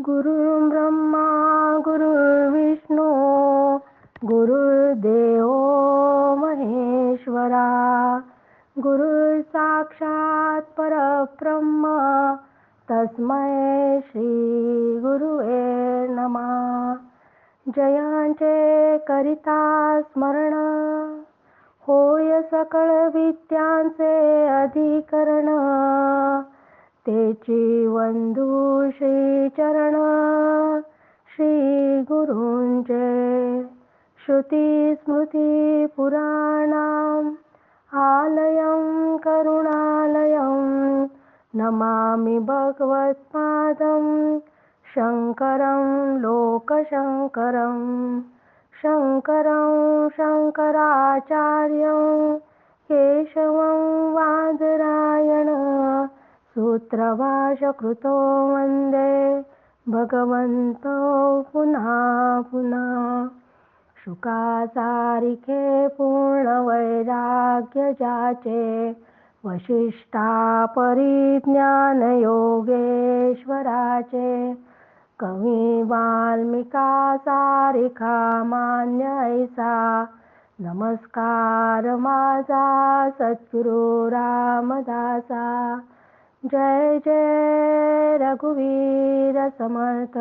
गुरु ब्रह्मा गुरुर्विष्णू गुरुर्देव महेश्वरा गुरु साक्षात परब्रह्म तस्मै श्री गुरुवे नमा. जयांचे करिता स्मरण होय सकळ विद्यांचे अधिकरण ते चीवन्धुश्रीचरणा श्रीगुरुजे श्रुतिस्मृतिपुराणाम् आलयं करुणालयं। नमामि भगवत्पादं। शङ्करं लोकशङ्करं। शङ्करं शङ्कराचार्यं। केशवं वा सूत्रभाषकृतो वन्दे। भगवन्तो पुनः पुनः। शुकासारिके पूर्णवैराग्यजाचे जाचे परिज्ञान योगेश्वराचे कवी वाल्मिका सारिखा मान्य ऐसा नमस्कार माझा सद्गुरु रामदासा। जय जय रघुवीर समर्थ.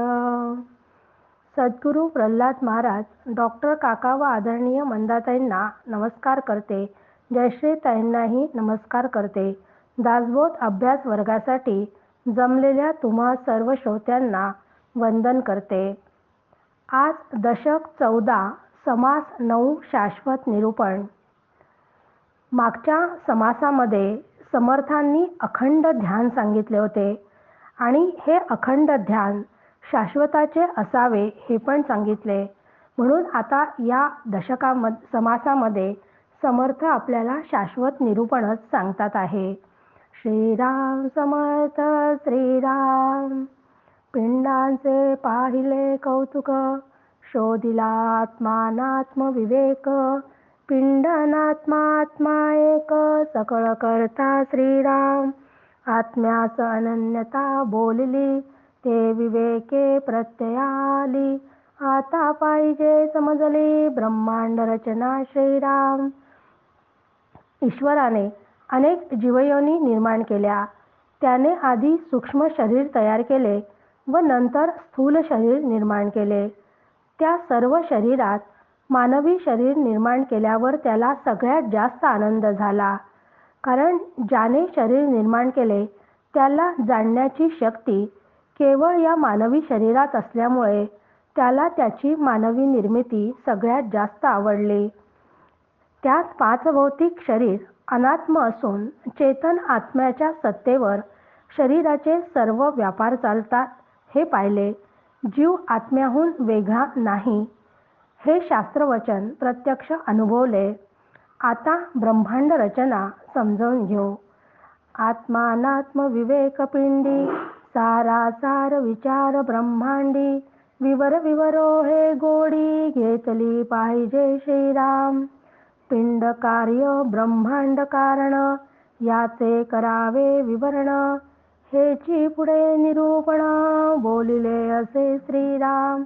सद्गुरू प्रल्हाद महाराज डॉक्टर काका व आदरणीय मंदाताईंना नमस्कार करते. जयश्रीताईंनाही नमस्कार करते. दासबोध अभ्यास वर्गासाठी जमलेल्या तुम्हा सर्व श्रोत्यांना वंदन करते. आज दशक चौदा समास नऊ शाश्वत निरूपण. मागच्या समासामध्ये समर्थांनी अखंड ध्यान सांगितले होते. आणि हे अखंड ध्यान शाश्वताचे असावे हे पण सांगितले. म्हणून आता या दशकाम समासामध्ये समर्थ आपल्याला शाश्वत निरूपणच सांगतात आहे. श्रीराम समर्थ श्रीराम. पिंडांचे पाहिले कौतुक शोधिला आत्मानात्म विवेक पिंडनात्मात्मा एक सकळ करता श्रीराम. आत्म्यास अनन्यता बोलली ते विवेके प्रत्ययाली. आता पाहिजे समजली ब्रह्मांड रचना श्रीराम. ईश्वराने अनेक जीवयोनी निर्माण केल्या. त्याने आधी सूक्ष्म शरीर तयार केले व नंतर स्थूल शरीर निर्माण केले. त्या सर्व शरीरात मानवी शरीर निर्माण केल्यावर त्याला सगळ्यात जास्त आनंद झाला. कारण ज्याने शरीर निर्माण केले त्याला जाणण्याची शक्ती केवळ या मानवी शरीरात असल्यामुळे त्याला त्याची मानवी निर्मिती सगळ्यात जास्त आवडली. त्यात पाचभौतिक शरीर अनात्म असून चेतन आत्म्याच्या सत्तेवर शरीराचे सर्व व्यापार चालतात हे पाहिले. जीव आत्म्याहून वेगळा नाही. हे शास्त्रवचन प्रत्यक्ष अनुभवले. आता ब्रह्मांड रचना समजावून घेऊ. आत्मानात्म विवेक पिंडी सारा सार विचार ब्रह्मांडी विवर विवरो हे गोडी घेतली पाहिजे श्रीराम. पिंड कार्य ब्रह्मांड कारण याचे करावे विवरण. हेची पुढे निरूपण बोलिले असे श्रीराम.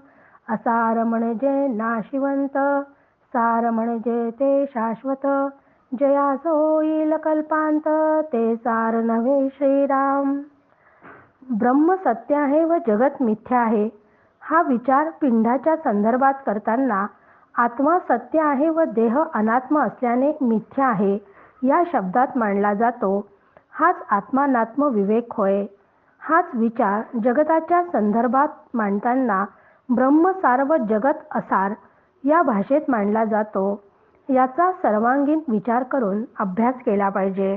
असार म्हणजे नाशिवंत सार म्हणजे ते शाश्वत जया येईल कल्पांत ते सार नव्हे श्रीराम. ब्रह्म सत्य आहे व जगत मिथ्या आहे. हा विचार पिंडाच्या संदर्भात करताना आत्मा सत्य आहे व देह अनात्म असल्याने मिथ्या आहे या शब्दात मांडला जातो. हाच आत्मानात्म विवेक होय. हाच विचार जगताच्या संदर्भात मांडताना ब्रह्म सार्व जगत असार या भाषेत मांडला जातो. याचा सर्वांगीण विचार करून अभ्यास केला पाहिजे.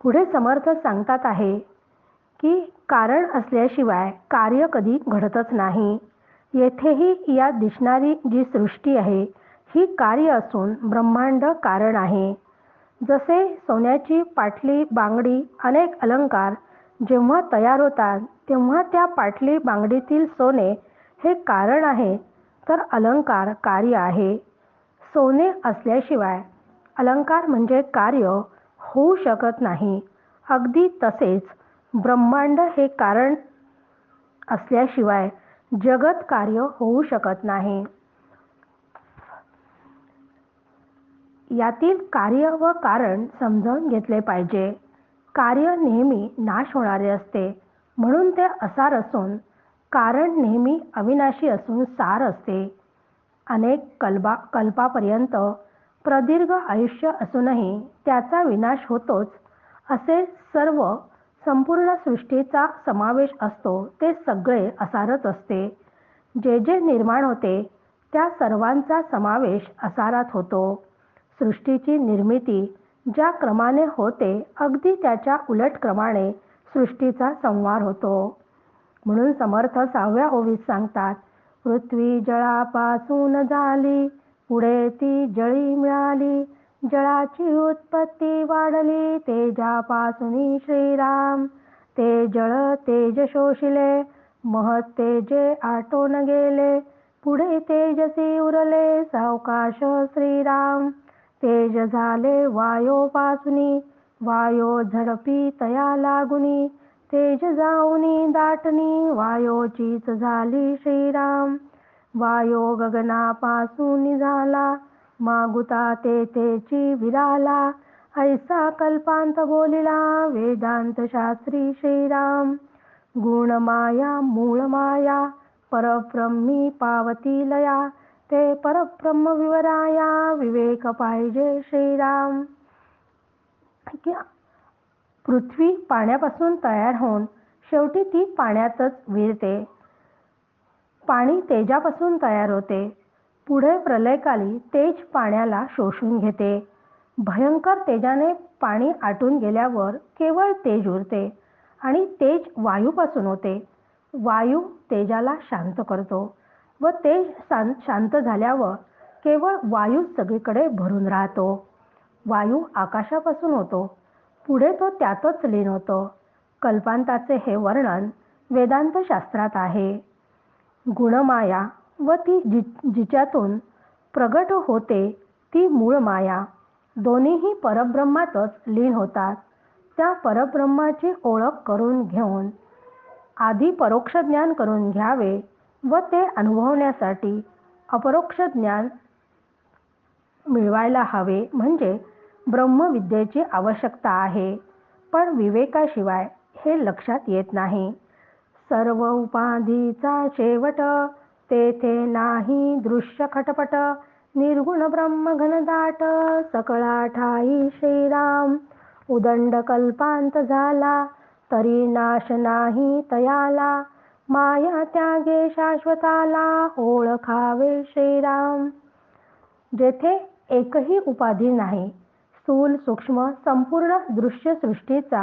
पुढे समर्थ सांगतात आहे की कारण असल्याशिवाय कार्य कधी घडतच नाही. येथेही या दिसणारी जी सृष्टी आहे ही कार्य असून ब्रह्मांड कारण आहे. जसे सोन्याची पाटली बांगडी अनेक अलंकार जेव्हा तयार होतात तेव्हा त्या पाटली बांगडीतील सोने हे कारण आहे तर अलंकार कार्य आहे. सोने असल्याशिवाय अलंकार म्हणजे कार्य होऊ शकत नाही. अगदी तसेच ब्रह्मांड हे कारण असल्याशिवाय जगत कार्य होऊ शकत नाही. यातील कार्य व कारण समजावून घेतले पाहिजे. कार्य नेहमी नाश होणारे असते. म्हणून ते असार असून कारण नेहमी अविनाशी असून सार असते. अनेक कल्पा कल्पापर्यंत प्रदीर्घ आयुष्य असूनही त्याचा विनाश होतोच असे सर्व संपूर्ण सृष्टीचा समावेश असतो ते सगळे असारच असते. जे जे निर्माण होते त्या सर्वांचा समावेश असारात होतो. सृष्टीची निर्मिती ज्या क्रमाने होते अगदी त्याच्या उलट क्रमाने सृष्टीचा संवार होतो. म्हणून समर्थ सहाव्या ओवीत सांगतात पृथ्वी जळापासून झाली पुढे ती जळी मिळाली जळाची उत्पत्ती वाढली तेजापासून श्रीराम ते जळ तेज शोषिले महत तेजे आटोन गेले पुढे तेजसी उरले सावकाश श्रीराम तेज झाले वायोपासुनी वायो झडपी तया लागुनी तेज जाऊनी दाटणी वायोचीच झाली श्रीराम. वायो गगनापासून झाला मागुता तेथेची विराला ऐसा कल्पांत बोलिला वेदांत शास्त्री श्रीराम. गुणमाया मूळमाया परब्रह्मी पावती लया ते परब्रह्म विवराया विवेक पाहिजे श्रीराम. पृथ्वी पाण्यापासून तयार होऊन शेवटी ती पाण्यातच विरते. पाणी तेजापासून तयार होते. पुढे प्रलयकाली तेज पाण्याला शोषून घेते. भयंकर तेजाने पाणी आटून गेल्यावर केवळ तेज उरते आणि तेज वायूपासून होते. वायू तेजाला शांत करतो व तेज शांत झाल्यावर केवळ वायू सगळीकडे भरून राहतो. वायू आकाशापासून होतो. पुढे तो त्यातच लीन होतो. कल्पांताचे हे वर्णन वेदांत शास्त्रात आहे. गुणमाया व ती जि जिच्यातून प्रगट होते ती मूळ माया. दोन्हीही परब्रह्मातच लीन होतात. त्या परब्रह्माची ओळख करून घेऊन आधी परोक्ष ज्ञान करून घ्यावे व ते अनुभवण्यासाठी अपरोक्ष ज्ञान मिळवायला हवे. म्हणजे ब्रह्मविद्येची आवश्यकता आहे. पण विवेकाशिवाय हे लक्षात येत नाही. सर्व उपाधीचा शेवट तेथे नाही. दृश्य खटपट निर्गुण ब्रह्म घनदाट सकळा ठाई श्रीराम. उदंड कल्पांत झाला तरी नाश नाही तयाला. माया त्यागे शाश्वताला ओळखावे श्रीराम. जेथे एकही उपाधी नाही स्थूल सूक्ष्म संपूर्ण दृश्य सृष्टीचा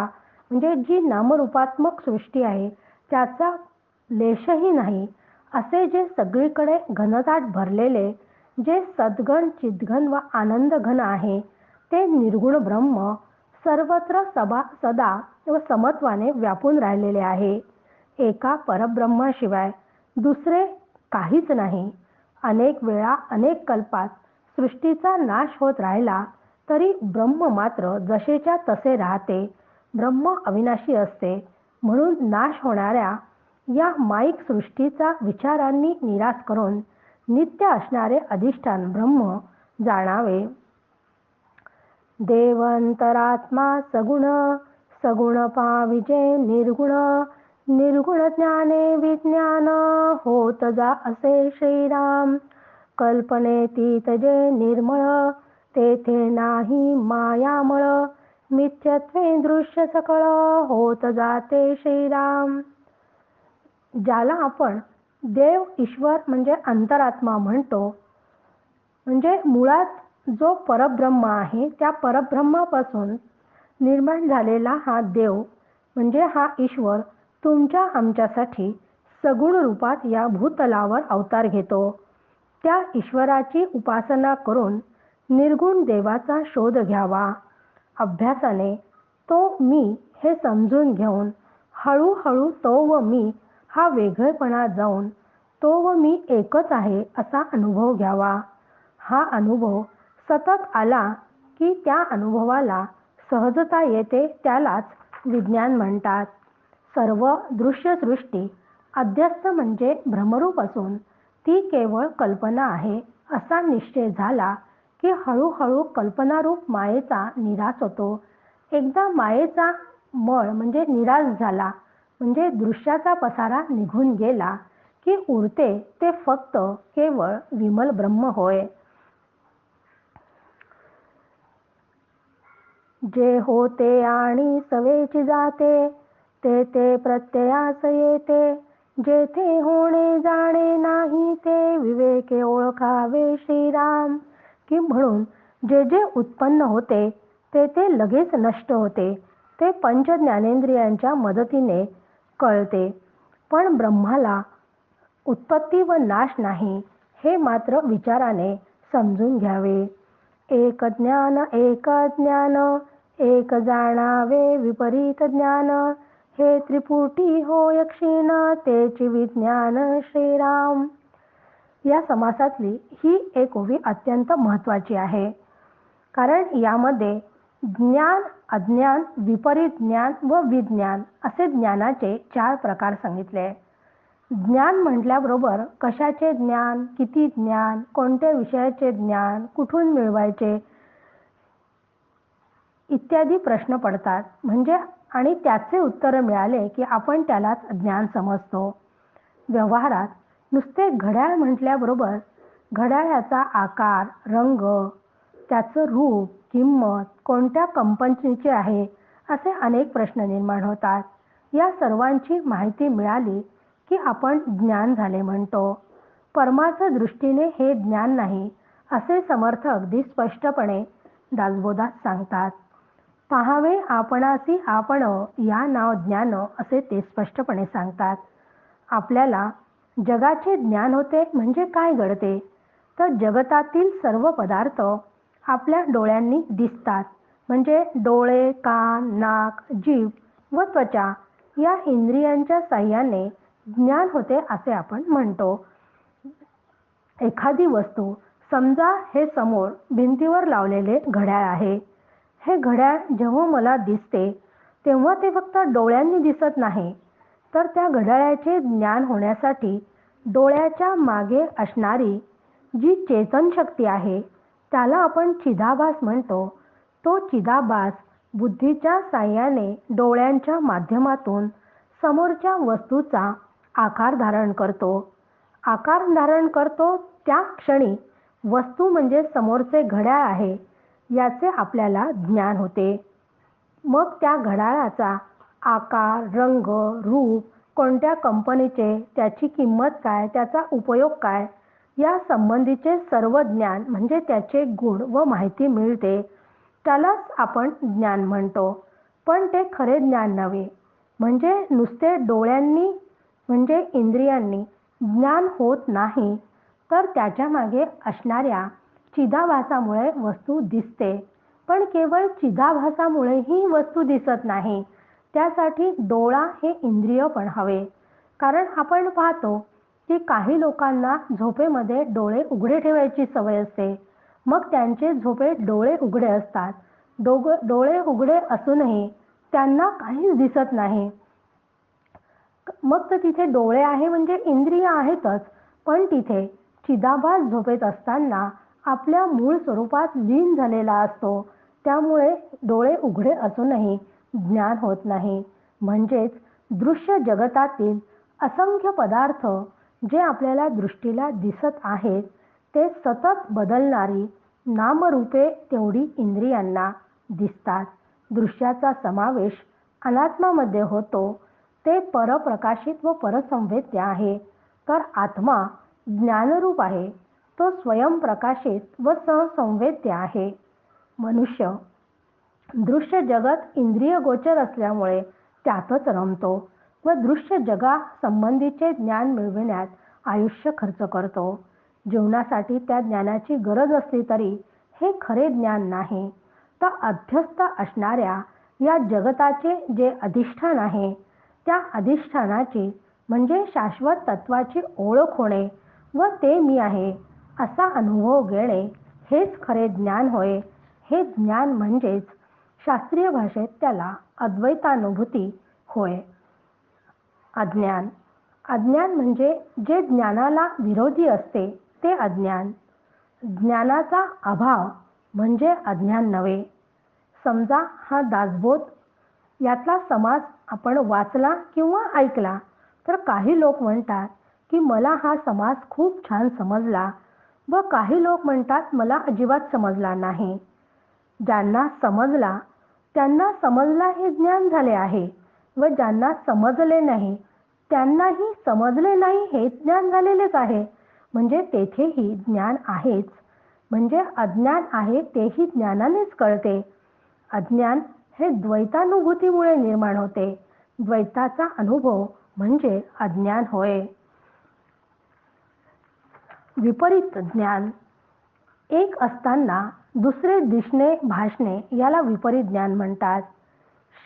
म्हणजे जी नामरूपात्मक सृष्टी आहे त्याचा लेशही नाही. असे जे सगळीकडे घनदाट भरलेले जे सद्गण चिद्घन व आनंद घन आहे ते निर्गुण ब्रह्म सर्वत्र सभा सदा व समत्वाने व्यापून राहिलेले आहे. एका परब्रह्माशिवाय दुसरे काहीच नाही. अनेक वेळा अनेक कल्पात सृष्टीचा नाश होत राहिला तरी ब्रह्म मात्र जसेच्या तसे राहते ब्रह्म अविनाशी असते म्हणून नाश होणाऱ्या या माईक सृष्टीचा विचारांनी निराश करून नित्य असणारे अधिष्ठान ब्रह्म जाणावे. देवंतरात्मा सगुण सगुण पाविजे निर्गुण निर्गुण ज्ञाने विज्ञान होत जा असे श्रीराम. कल्पने तीतजे निर्मळ तेथे नाही मायामळ. मिथ्यत्वे दृश्य सकळ होत जाते श्रीराम. ज्याला आपण देव ईश्वर म्हणजे अंतरात्मा म्हणतो म्हणजे मुळात जो परब्रह्म आहे त्या परब्रह्मापासून निर्माण झालेला हा देव म्हणजे हा ईश्वर तुमच्या आमच्यासाठी सगुण रूपात या भूतलावर अवतार घेतो. त्या ईश्वराची उपासना करून निर्गुण देवाचा शोध घ्यावा. अभ्यासाने तो मी हे समजून घेऊन हळूहळू तो व मी हा वेगळेपणा जाऊन तो व मी एकच आहे असा अनुभव घ्यावा. हा अनुभव सतत आला की त्या अनुभवाला सहजता येते त्यालाच विज्ञान म्हणतात. सर्व दृश्यसृष्टी अध्यस्त म्हणजे भ्रमरूप असून ती केवळ कल्पना आहे असा निश्चय झाला की हळूहळू कल्पनारूप मायेचा निराश होतो. एकदा मायेचा मळ म्हणजे निराश झाला म्हणजे दृश्याचा पसारा निघून गेला की उरते ते फक्त केवळ विमल ब्रह्म होय. जे होते आणि सवेची जाते ते ते प्रत्ययास येते. जेथे होणे जाणे नाही ते विवेके ओळखावे श्रीराम. की म्हणून जे जे उत्पन्न होते ते ते लगेच नष्ट होते. ते पंच ज्ञानेंद्रियांच्या मदतीने कळते. पण ब्रह्माला उत्पत्ती व नाश नाही हे मात्र विचाराने समजून घ्यावे. एक ज्ञान एक ज्ञान एक जाणावे विपरीत ज्ञान. हे त्रिपुटी होय क्षीण तेची विज्ञान श्रीराम. या समासातली ही एक ओवी अत्यंत महत्वाची आहे. कारण यामध्ये ज्ञान अज्ञान विपरीत ज्ञान व विज्ञान असे ज्ञानाचे चार प्रकार सांगितले. ज्ञान म्हटल्याबरोबर कशाचे ज्ञान किती ज्ञान कोणत्या विषयाचे ज्ञान कुठून मिळवायचे इत्यादी प्रश्न पडतात. म्हणजे आणि त्याचे उत्तर मिळाले की आपण त्यालाच ज्ञान समजतो. व्यवहारात नुसते घड्याळ म्हटल्याबरोबर घड्याळाचा आकार रंग त्याचं रूप किंमत कोणत्या कंपनीचे आहे असे अनेक प्रश्न निर्माण होतात. या सर्वांची माहिती मिळाली की आपण ज्ञान झाले म्हणतो. परमाचं दृष्टीने हे ज्ञान नाही असे समर्थ अगदी स्पष्टपणे दासबोधात सांगतात. पहावे आपणासी आपण या नाव ज्ञान असे ते स्पष्टपणे सांगतात. आपल्याला जगाचे ज्ञान होते म्हणजे काय घडते? तर जगतातील सर्व पदार्थ आपल्या डोळ्यांनी दिसतात. म्हणजे डोळे कान नाक जीभ व त्वचा या इंद्रियांच्या साह्याने ज्ञान होते असे आपण म्हणतो. एखादी वस्तू समजा हे समोर भिंतीवर लावलेले घड्याळ आहे. हे घड्याळ जेव्हा मला दिसते तेव्हा ते फक्त डोळ्यांनी दिसत नाही. तर त्या घड्याळाचे ज्ञान होण्यासाठी डोळ्याच्या मागे असणारी जी चेतन शक्ती आहे त्याला आपण चिदाभास म्हणतो. तो चिदाभास बुद्धीच्या साह्याने डोळ्यांच्या माध्यमातून समोरच्या वस्तूचा आकार धारण करतो. आकार धारण करतो त्या क्षणी वस्तू म्हणजे समोरचे घड्याळ आहे याचे आपल्याला ज्ञान होते. मग त्या घड्याळाचा आकार रंग रूप कोणत्या कंपनीचे त्याची किंमत काय त्याचा उपयोग काय या संबंधीचे सर्व ज्ञान म्हणजे त्याचे गुण व माहिती मिळते. त्यालाच आपण ज्ञान म्हणतो. पण ते खरे ज्ञान नव्हे. म्हणजे नुसते डोळ्यांनी म्हणजे इंद्रियांनी ज्ञान होत नाही तर त्याच्यामागे असणाऱ्या चिदाभासामुळे वस्तू दिसते. पण केवळ चिदाभासामुळे ही वस्तू दिसत नाही. त्यासाठी डोळा हे इंद्रिय पण हवे. कारण आपण पाहतो की काही लोकांना झोपेमध्ये डोळे उघडे ठेवायची सवय असते. मग त्यांचे झोपे डोळे उघडे असतात. डोग डोळे उघडे असूनही त्यांना काहीच दिसत नाही. मग तर तिथे डोळे आहे म्हणजे इंद्रिय आहेतच. पण तिथे चिदाभास झोपेत असताना आपल्या मूळ स्वरूपात लीन झालेला असतो. त्यामुळे डोळे उघडे असूनही ज्ञान होत नाही. म्हणजेच दृश्य जगतातील असंख्य पदार्थ जे आपल्याला दृष्टीला दिसत आहेत ते सतत बदलणारी नामरूपे तेवढी इंद्रियांना दिसतात. दृश्याचा समावेश अनात्मामध्ये होतो. ते परप्रकाशित व परसंवेद्य आहे. तर आत्मा ज्ञानरूप आहे. तो स्वयंप्रकाशित व सहसंवेद्य आहे. मनुष्य दृश्य जगत इंद्रिय गोचर असल्यामुळे त्यातच रमतो व दृश्य जगासंबंधीचे ज्ञान मिळविण्यात आयुष्य खर्च करतो. जीवनासाठी त्या ज्ञानाची गरज असली तरी हे खरे ज्ञान नाही. तर अध्यस्त असणाऱ्या या जगताचे जे अधिष्ठान आहे त्या अधिष्ठानाची म्हणजे शाश्वत तत्वाची ओळख होणे व ते मी आहे असा अनुभव घेणे हेच खरे ज्ञान होय. हे ज्ञान म्हणजेच शास्त्रीय भाषेत त्याला अद्वैतानुभूती होय. अज्ञान. अज्ञान म्हणजे जे ज्ञानाला विरोधी असते ते अज्ञान. ज्ञानाचा अभाव म्हणजे अज्ञान नव्हे. समजा हा दासबोध यातला समाज आपण वाचला किंवा ऐकला तर काही लोक म्हणतात की मला हा समाज खूप छान समजला व काही लोक म्हणतात मला अजिबात समजला नाही. ज्यांना समजला त्यांना समजला हे ज्ञान झाले आहे व ज्यांना समजले नाही त्यांनाही समजले नाही हे ज्ञान झालेलेच आहे. म्हणजे तेथेही ज्ञान आहेच. म्हणजे अज्ञान आहे तेही ज्ञानानेच कळते. अज्ञान हे द्वैतानुभूतीमुळे निर्माण होते. द्वैताचा अनुभव म्हणजे अज्ञान होय. विपरीत ज्ञान एक असताना दुसरे दिसणे भासणे याला विपरीत ज्ञान म्हणतात.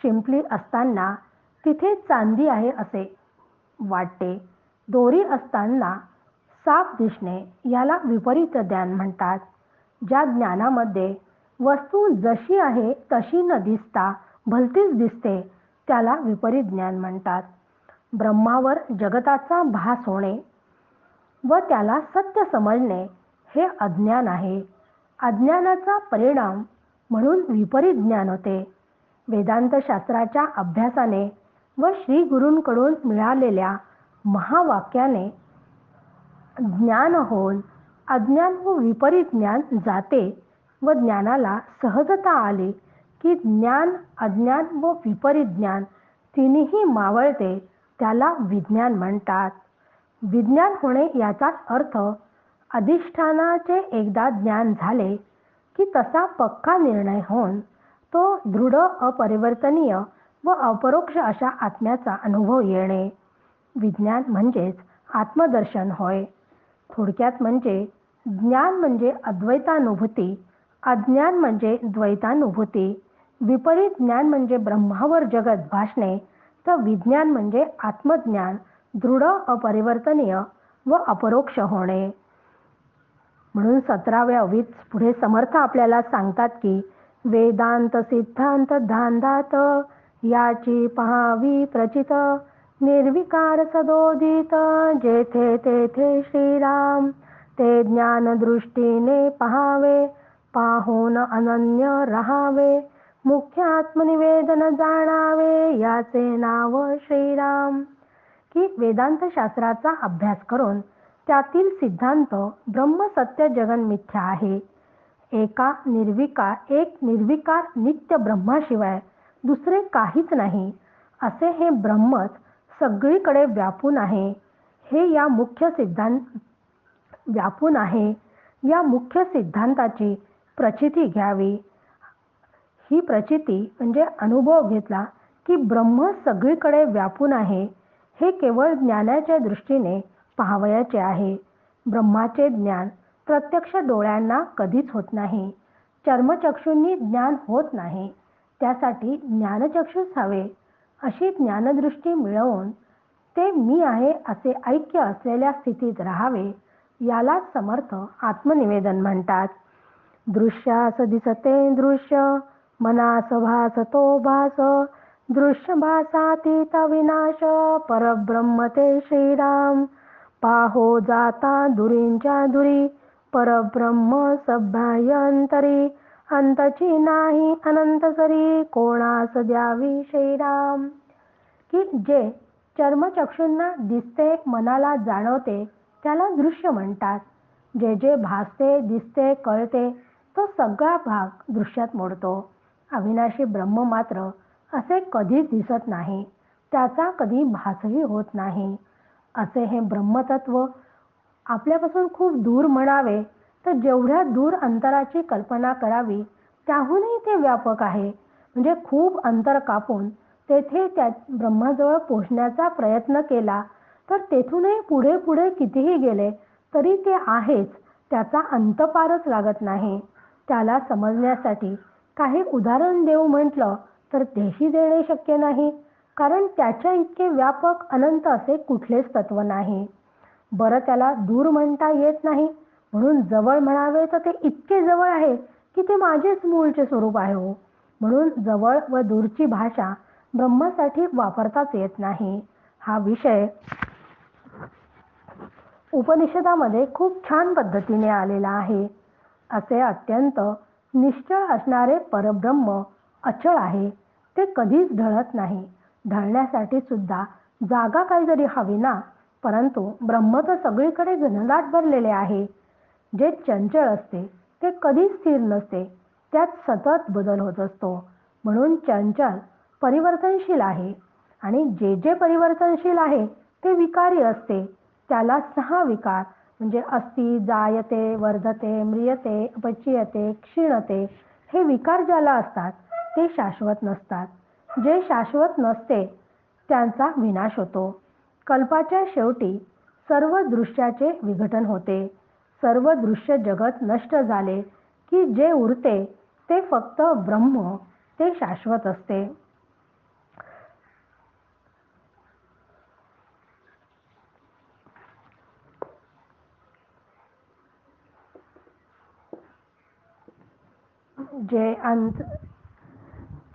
शिंपली असताना तिथे चांदी आहे असे वाटते. दोरी असताना साप दिसणे याला विपरीत ज्ञान म्हणतात. ज्या ज्ञानामध्ये वस्तू जशी आहे तशी न दिसता भलतीच दिसते त्याला विपरीत ज्ञान म्हणतात. ब्रह्मावर जगताचा भास होणे व त्याला सत्य समजणे हे अज्ञान आहे. अज्ञानाचा परिणाम म्हणून विपरीत ज्ञान होते. वेदांत शास्त्राच्या अभ्यासाने व श्री गुरूंकडून मिळालेल्या महावाक्याने ज्ञान होऊन अज्ञान व विपरीत ज्ञान जाते व ज्ञानाला सहजता आली की ज्ञान अज्ञान व विपरीत ज्ञान तिन्ही मावळते त्याला विज्ञान म्हणतात. विज्ञान होणे याचाच अर्थ अधिष्ठानाचे एकदा ज्ञान झाले की तसा पक्का निर्णय होऊन तो दृढ अपरिवर्तनीय व अपरोक्ष अशा आत्म्याचा अनुभव येणे. विज्ञान म्हणजेच आत्मदर्शन होय. थोडक्यात म्हणजे ज्ञान म्हणजे अद्वैतानुभूती अज्ञान म्हणजे द्वैतानुभूती विपरीत ज्ञान म्हणजे ब्रह्मावर जगत भासणे तर विज्ञान म्हणजे आत्मज्ञान दृढ अपरिवर्तनीय व अपरोक्ष होणे. म्हणून सतराव्या अवीत पुढे समर्थ आपल्याला सांगतात की वेदांत सिद्धांत धांदात याची पहावी प्रचित निर्विकार सदोदित जेथे तेथे श्रीराम ते ज्ञान दृष्टीने पहावे पाहून अनन्य राहावे मुख्य आत्मनिवेदन जाणावे याचे नाव श्रीराम. की वेदांत शास्त्राचा अभ्यास करून त्यातील सिद्धांत ब्रह्मसत्य जगन मिथ्या आहे. एका निर्विकार एक निर्विकार नित्य ब्रह्माशिवाय दुसरे काहीच नाही. असे हे ब्रह्मच सगळीकडे व्यापून आहे. हे या मुख्य सिद्धांत व्यापून आहे. या मुख्य सिद्धांताची प्रचिती घ्यावी. ही प्रचिती म्हणजे अनुभव घेतला की ब्रह्म सगळीकडे व्यापून आहे. हे केवळ ज्ञानाच्या दृष्टीने पाहावयाचे आहे. ब्रह्माचे ज्ञान प्रत्यक्ष डोळ्यांना कधीच होत नाही. चर्मचक्षूंनी ज्ञान होत नाही. त्यासाठी ज्ञानचक्षूच हवे. अशी ज्ञानदृष्टी मिळवून ते मी आहे असे ऐक्य असलेल्या स्थितीत राहावे याला समर्थ आत्मनिवेदन म्हणतात. दृश्यास दिसते दृश्य मनास भास तो भास. दृश्य भासातीत विनाश परब्रह्म ते श्रीराम. पाहो जाता दुरींच्या दुरी परब्रह्म सभ्यायंतरी. अंतची नाही अनंत सरी कोणास द्यावी श्रीराम की जे चर्मचक्षूंना दिसते मनाला जाणवते त्याला दृश्य म्हणतात. जे जे भासते दिसते कळते तो सगळा भाग दृश्यात मोडतो. अविनाशी ब्रह्म मात्र असे कधीच दिसत नाही. त्याचा कधी भासही होत नाही. असे हे ब्रह्मतत्व आपल्यापासून खूप दूर म्हणावे तर जेवढ्या दूर अंतराची कल्पना करावी त्याहूनही ते व्यापक आहे. म्हणजे खूप अंतर कापून तेथे त्या ब्रह्माजवळ पोचण्याचा प्रयत्न केला तर तेथूनही पुढे पुढे कितीही गेले तरी ते आहेच त्याचा अंतपारच लागत नाही. त्याला समजण्यासाठी काही उदाहरण देऊ म्हटलं तर तेही देणे शक्य नाही. कारण त्याच्या इतके व्यापक अनंत असे कुठलेच तत्व नाही. बरं त्याला दूर म्हणता येत नाही. म्हणून जवळ म्हणावे तर ते इतके जवळ आहे की ते माझेच मूळचे स्वरूप आहे हो. म्हणून जवळ व दूरची भाषा ब्रह्मासाठी वापरताच येत नाही. हा विषय उपनिषदामध्ये खूप छान पद्धतीने आलेला आहे. असे अत्यंत निश्चळ असणारे परब्रह्म अचळ आहे. ते कधीच ढळत नाही. ढळण्यासाठी सुद्धा जागा काहीतरी हवी ना परंतु ब्रह्म तर सगळीकडे घनदाट भरलेले आहे. जे चंचळ असते ते कधीच स्थिर नसते. त्यात सतत बदल होत असतो. म्हणून चंचल परिवर्तनशील आहे. आणि जे जे परिवर्तनशील आहे ते विकारी असते. त्याला सहा विकार म्हणजे अस्थि जायते वर्धते म्रियते अपचियते क्षीणते हे विकार ज्याला असतात ते शाश्वत नसतात. जे शाश्वत नसते त्यांचा विनाश होतो. कल्पाच्या शेवटी सर्व दृश्याचे विघटन होते. सर्व दृश्य जगत नष्ट झाले की जे उरते ते फक्त ब्रह्म ते शाश्वत असते. जे अंत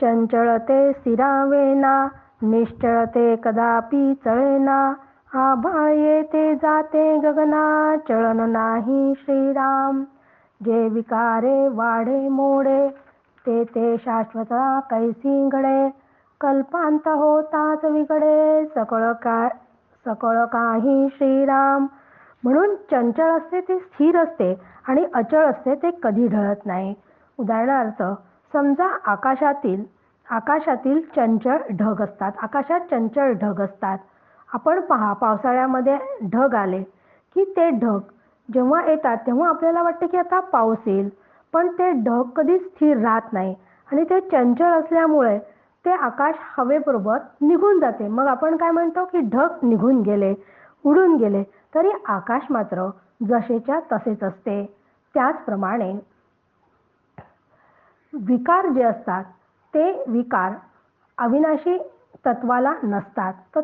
चंचळते स्थिरावेना निश्चळते कदापि चळेना. आभाळ येते जाते गगना चळन नाही श्रीराम. जे विकारे वाढे मोडे ते ते शाश्वता कैसी घडे कल्पांत होताच विगडे सकळ का सकळ काही श्रीराम. म्हणून चंचळ असते ते स्थिर असते आणि अचळ असते ते कधी ढळत नाही. उदाहरणार्थ समजा आकाशातील आकाशातील चंचळ ढग असतात. आकाशात चंचळ ढग असतात. आपण पहा पावसाळ्यामध्ये ढग आले की ते ढग जेव्हा येतात तेव्हा आपल्याला वाटते की आता पाऊस येईल. पण ते ढग कधी स्थिर राहत नाही आणि ते चंचळ असल्यामुळे ते आकाश हवेबरोबर निघून जाते. मग आपण काय म्हणतो की ढग निघून गेले उडून गेले तरी आकाश मात्र जसेच्या तसेच असते. त्याचप्रमाणे विकार जे असतात ते विकार अविनाशी तत्वाला नसतात. तर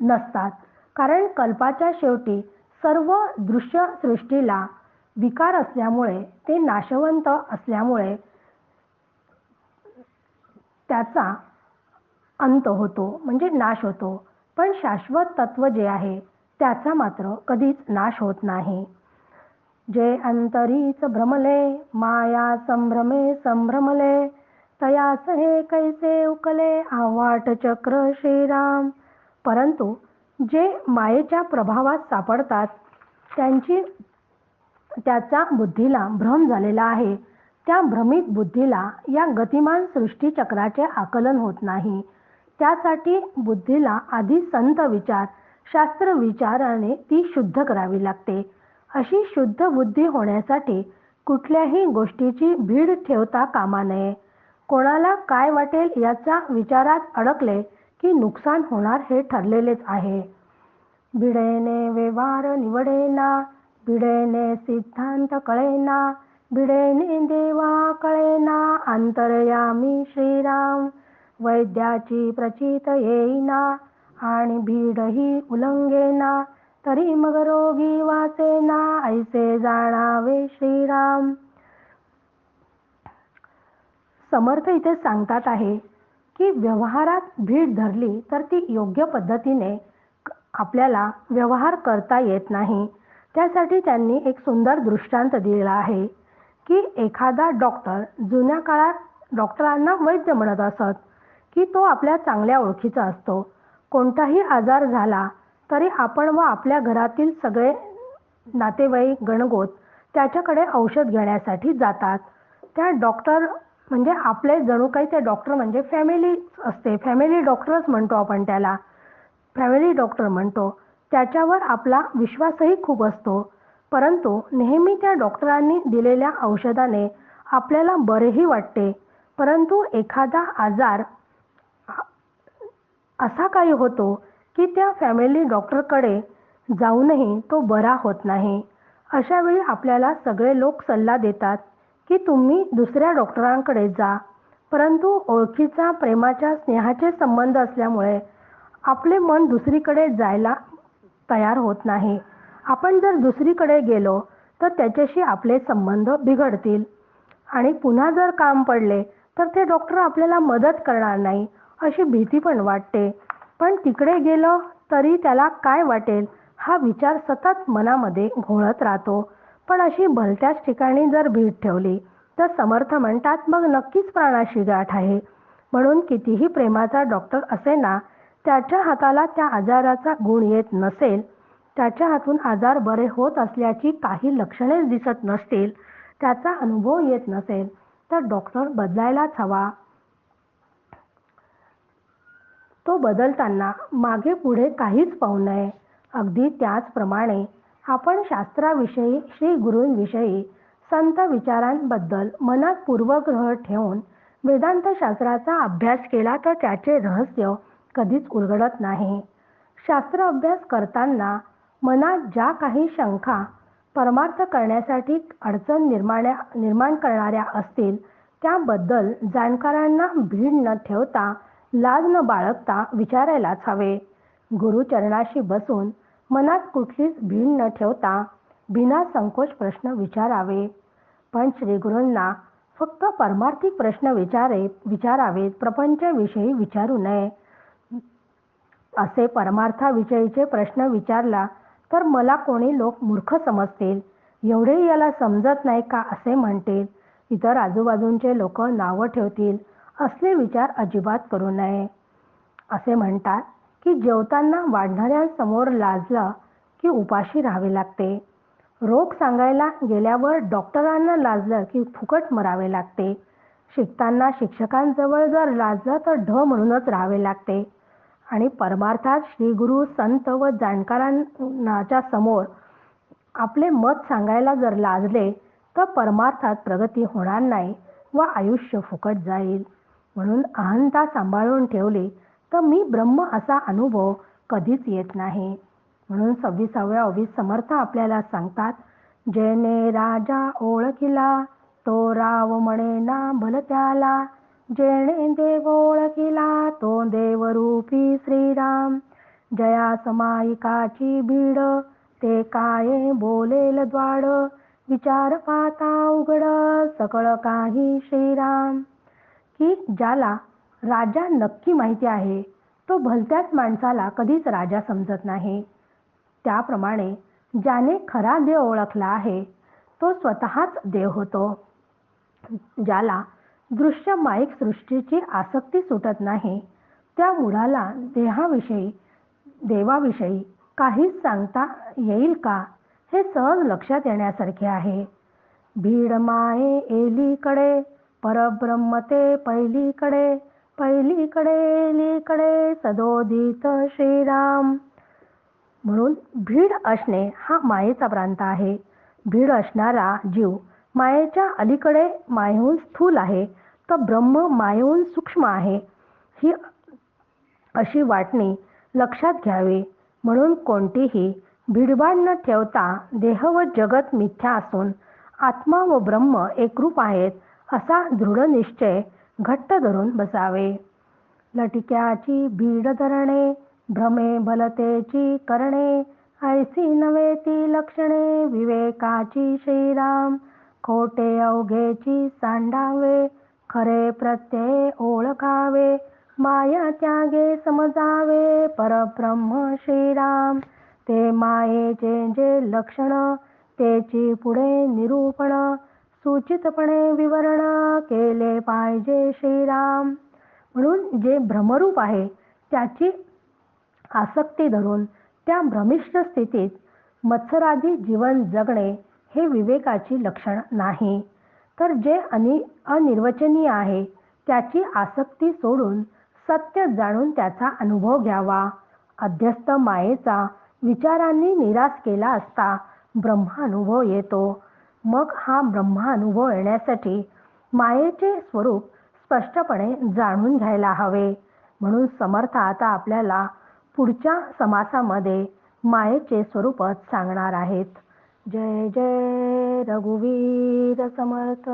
नसतात. कारण कल्पाच्या शेवटी सर्व दृश्य सृष्टीला विकार असल्यामुळे ते नाशवंत असल्यामुळे त्याचा अंत होतो म्हणजे नाश होतो. पण शाश्वत तत्व जे आहे त्याचा मात्र कधीच नाश होत नाही. जे अंतरीच भ्रमले माया संभ्रमे संभ्रमले तयास हे कैसे उकले आवाट चक्र श्रीराम. परंतु जे मायेच्या प्रभावात सापडतात त्यांची त्याचा बुद्धीला भ्रम झालेला आहे. त्या भ्रमित बुद्धीला या गतिमान सृष्टीचक्राचे आकलन होत नाही. त्यासाठी बुद्धीला आधी संत विचार शास्त्र विचाराने ती शुद्ध करावी लागते. अशी शुद्ध बुद्धी होण्यासाठी कुठल्याही गोष्टीची भीड ठेवता कामा नये. कोणाला काय वाटेल याचा विचारात अडकले की नुकसान होणार हे ठरलेलेच आहे. भिडेने व्यवहार निवडेना भिडेने सिद्धांत कळेना भिडेने देवा कळेना अंतरयामी श्रीराम वैद्याची प्रचित येईना आणि भीडही उलंगेना तरी मग रोगी वाचेना ऐसे जाणावे श्रीराम. समर्थ इथे सांगतात आहे की व्यवहारात भीड धरली तर ती योग्य पद्धतीने आपल्याला व्यवहार करता येत नाही. त्यासाठी त्यांनी एक सुंदर दृष्टांत दिलेला आहे की एखादा डॉक्टर जुन्या काळात डॉक्टरांना वैद्य म्हणत असत की तो आपल्या चांगल्या ओळखीचा असतो. कोणताही आजार झाला तरी आपण व आपल्या घरातील सगळे नातेवाईक गणगोत त्याच्याकडे औषध घेण्यासाठी जातात. त्या डॉक्टर म्हणजे आपले जणू काही ते डॉक्टर म्हणजे फॅमिली असते. फॅमिली डॉक्टरच म्हणतो आपण त्याला. फॅमिली डॉक्टर म्हणतो. त्याच्यावर आपला विश्वासही खूप असतो. परंतु नेहमी त्या डॉक्टरांनी दिलेल्या औषधाने आपल्याला बरेही वाटते. परंतु एखादा आजार असा काही होतो की त्या फॅमिली डॉक्टरकडे जाऊनही तो बरा होत नाही. अशा वेळी आपल्याला सगळे लोक सल्ला देतात की तुम्ही दुसऱ्या डॉक्टरांकडे जा. परंतु ओळखीचा प्रेमाच्या स्नेहाचे संबंध असल्यामुळे आपले मन दुसरीकडे जायला तयार होत नाही. आपण जर दुसरीकडे गेलो तर त्याच्याशी आपले संबंध बिघडतील. आणि पुन्हा जर काम पडले तर ते डॉक्टर आपल्याला मदत करणार नाही अशी भीती पण वाटते. पण तिकडे गेलो तरी त्याला काय वाटेल हा विचार सतत मनामध्ये घोळत राहतो. पण अशी भलत्याच ठिकाणी जर भीड ठेवली तर समर्थ म्हणतात मग नक्कीच प्राणाशी गाठ आहे. म्हणून कितीही प्रेमाचा डॉक्टर असे ना त्याच्या हाताला त्या आजाराचा गुण येत नसेल त्याच्या हातून आजार बरे होत असल्याची काही लक्षणेच दिसत नसतील त्याचा अनुभव येत नसेल तर डॉक्टर बदलायलाच हवा. तो बदलताना मागे पुढे काहीच पाहू नये. अगदी त्याचप्रमाणे आपण शास्त्राविषयी श्री गुरूंविषयी संत विचारांबद्दल मनात पूर्वग्रह ठेवून वेदांत शास्त्राचा अभ्यास केला तर त्याचे रहस्य कधीच उलगडत नाही. शास्त्र अभ्यास करताना मनात ज्या काही शंका परमार्थ करण्यासाठी अडचण निर्माण्या निर्माण करणाऱ्या असतील त्याबद्दल जाणकारांना भीड न ठेवता लाज न बाळगता विचारायलाच हवे. गुरुचरणाशी बसून मनात कुठलीच भीड न ठेवता बिना संकोच प्रश्न विचारावे. पण श्रीगुरूंना फक्त परमार्थिक प्रश्न विचारे विचारावेत प्रपंचाविषयी विचारू नये. असे परमार्थाविषयीचे प्रश्न विचारला तर मला कोणी लोक मूर्ख समजतील? एवढे याला समजत नाही का असे म्हणतील. इतर आजूबाजूंचे लोक नावं ठेवतील. असले विचार अजिबात करू नये. असे म्हणतात की जेवताना वाढणाऱ्यांसमोर लाजलं की उपाशी राहावे लागते. रोग सांगायला गेल्यावर डॉक्टरांना लाजलं की फुकट मरावे लागते. शिकताना शिक्षकांजवळ जर लाजलं तर ढ म्हणूनच राहावे लागते. आणि परमार्थात श्रीगुरु संत व जाणकारांच्या समोर आपले मत सांगायला जर लाजले तर परमार्थात प्रगती होणार नाही व आयुष्य फुकट जाईल. म्हणून अहंता सांभाळून ठेवली तर मी ब्रह्म असा अनुभव कधीच येत नाही. म्हणून सव्वीसाव्या अवी समर्थ आपल्याला सांगतात जेने राजा ओळखिला तो राव म्हणे ना भल त्याला. जेणे देव ओळखिला तो देवरूपी श्रीराम. जया समायिकाची भीड ते काय बोलेल द्वाड. विचार पाता उघड सकळ काही श्रीराम. की ज्याला राजा नक्की माहिती आहे तो भलत्याच माणसाला कधीच राजा समजत नाही. त्याप्रमाणे ज्याने खरा देव ओळखला आहे तो स्वतःच देव होतो. ज्याला दृश्य माईक सृष्टीची आसक्ती सुटत नाही त्या मुलाला देहाविषयी देवाविषयी काहीच सांगता येईल का हे सहज लक्षात येण्यासारखे आहे. भीड माये एलीकडे परब्रह्म ते पहिलीकडे पहिलीकडे लीकडे सदोदित श्रीराम. म्हणून भीड असणे हा मायेचा प्रांत आहे. भीड असणारा जीव मायेच्या अलीकडे मायेहून स्थूल आहे. तर ब्रह्म मायेहून सूक्ष्म आहे. ही अशी वाटणी लक्षात घ्यावी. म्हणून कोणतीही भिडभाड न ठेवता देह व जगत मिथ्या असून आत्मा व ब्रह्म एकरूप आहेत. असा दृढ निश्चय घट्ट धरून बसावे. लटिक्याची भीड धरणे भ्रमे भलतेची करणे ऐसी नव्हे ती लक्षणे विवेकाची श्रीराम खोटे अवघेची सांडावे खरे प्रत्यय ओळखावे माया त्यागे समजावे परब्रह्म श्रीराम ते मायेचे जे लक्षण तेची पुढे निरूपण सूचितपणे विवरण केले पाहिजे श्रीराम. म्हणून जे भ्रमरूप आहे त्याची आसक्ती धरून त्या भ्रमिष्ठ स्थितीत मत्सरादी जीवन जगणे हे विवेकाची लक्षण नाही. तर जे अनि अनिर्वचनीय आहे त्याची आसक्ती सोडून सत्य जाणून त्याचा अनुभव घ्यावा. अध्यस्त मायेचा विचारांनी निराश केला असता ब्रह्मानुभव येतो. मग हा ब्रह्मानुभव येण्यासाठी मायेचे स्वरूप स्पष्टपणे जाणून घ्यायला हवे. म्हणून समर्थ आता आपल्याला पुढच्या समासामध्ये मायेचे स्वरूपच सांगणार आहेत. जय जय रघुवीर समर्थ.